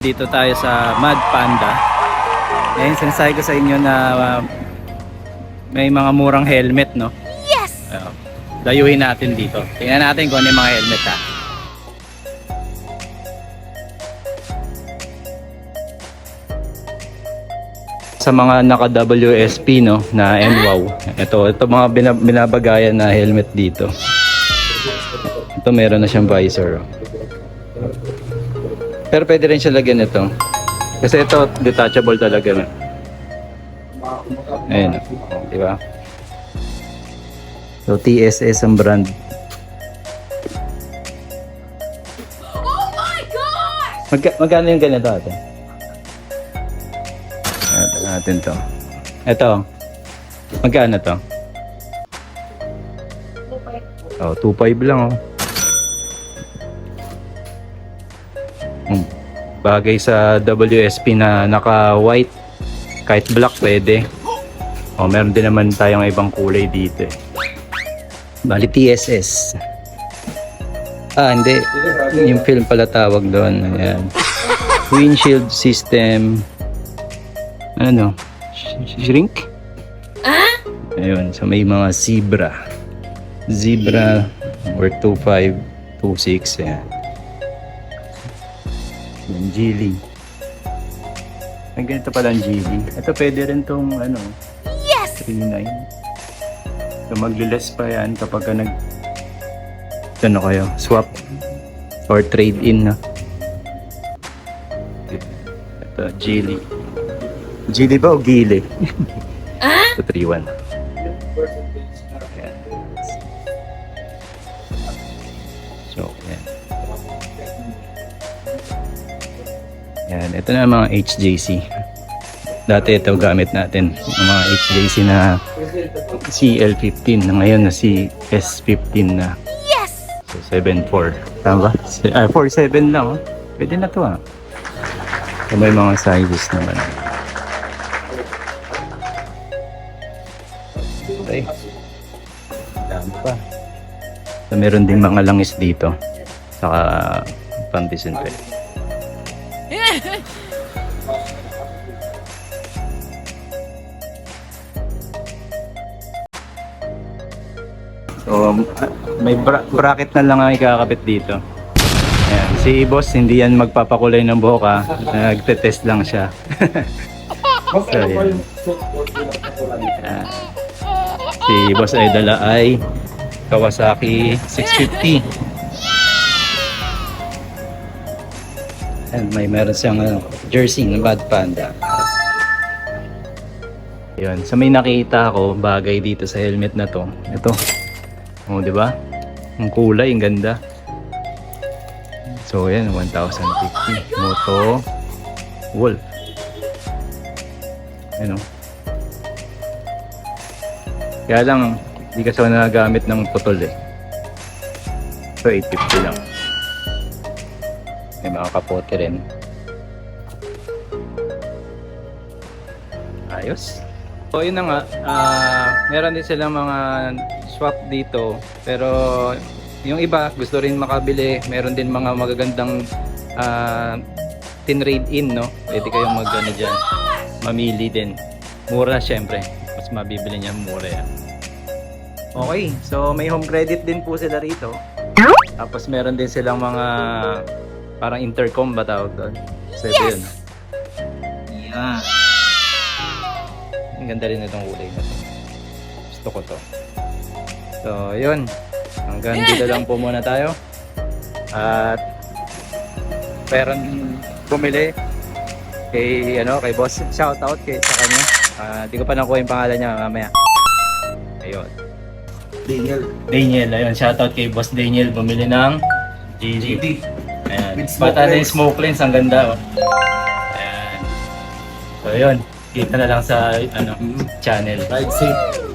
Dito tayo sa Mad Panda. Ngayon, sinasabi ko sa inyo na uh, may mga murang helmet, no? Yes! Uh, dayuhin natin dito. Tingnan natin kung ano yung mga helmet, ha? Sa mga naka-WSP, no, na NWOW. Ito, ito mga binab- binabagayan na helmet dito. Ito meron na siyang visor. oh. Pero pwede rin siya lagyan ito. Kasi ito, detachable talaga. Oh, Di ba? So, TSS ang brand. Oh my gosh! Magka, magkano yung ganito ate? Ito natin to. Ito. Magkano to? Oh, 2.5 lang oh. Bagay sa WSP na naka-white. Kahit black pwede. Oh, meron din naman tayong ibang kulay dito eh. Bali TSS. Ah, hindi. Yung film pala tawag doon. Ayan. Windshield system. Ano? Sh- Shrink? Ah? Ayun. So may mga zebra. Zebra or 25, 26. Ayan. Yung Geely. Ay, ganito pala ang Geely. Ito pwede rin tong ano, Yes! 39. So magliles pa yan kapag ka nag ano kayo, swap or trade in na. Ito, Geely. Geely ba o Gili? Ah? Ito, 3-1. Ayan. So, yan. Yan, ito na mga HJC. Dati ito gamit natin. Yung mga HJC na CL15 na ngayon na si S15 na. Yes! So 7.4. Tama ba? Si- Ah, 4.7 lang. Oh. Pwede na to ah. So, may mga sizes naman. Okay. Dami pa. So, meron ding mga langis dito. Saka pang disinfect. So, may bra- bracket na lang ang ikakabit dito. Ayan. Si boss, hindi yan magpapakulay ng buhok ha. Nagte-test lang siya. so, yan. Si boss ay dala ay Kawasaki 650. And may meron siyang ano, jersey ng Bad Panda. Yun. So may nakita ako bagay dito sa helmet na to. Ito. Oh, di ba? Ang kulay, ang ganda. So, yan, 1,050. Moto Wolf. Ano? Kaya lang, hindi kasi ako nagagamit ng putol eh. So, 850 lang. May mga kapote rin. Ayos. So, yun na nga. ah, meron din silang mga swap dito. Pero, yung iba, gusto rin makabili. Meron din mga magagandang ah, tin-raid in, no? Pwede kayong mag, ano dyan, mamili din. Mura, syempre. Mas mabibili niya mura yan. Okay, so may home credit din po sila rito. Tapos meron din silang mga parang intercom ba tawag doon? So, ito yun. Yan. Ang ganda rin itong kulay na to. Gusto ko to. So, yun. Hanggang dito lang po muna tayo. At meron bumili kay ano kay boss shout out kay sa kanya Ah, di ko pa nakuha yung pangalan niya mamaya ayun Daniel. Daniel ayun shout out kay boss Daniel bumili ng GG JD. Ayan With smoke bata na yung lens. smoke lens ang ganda oh. ayan so yun kita na lang sa ano channel Ride safe.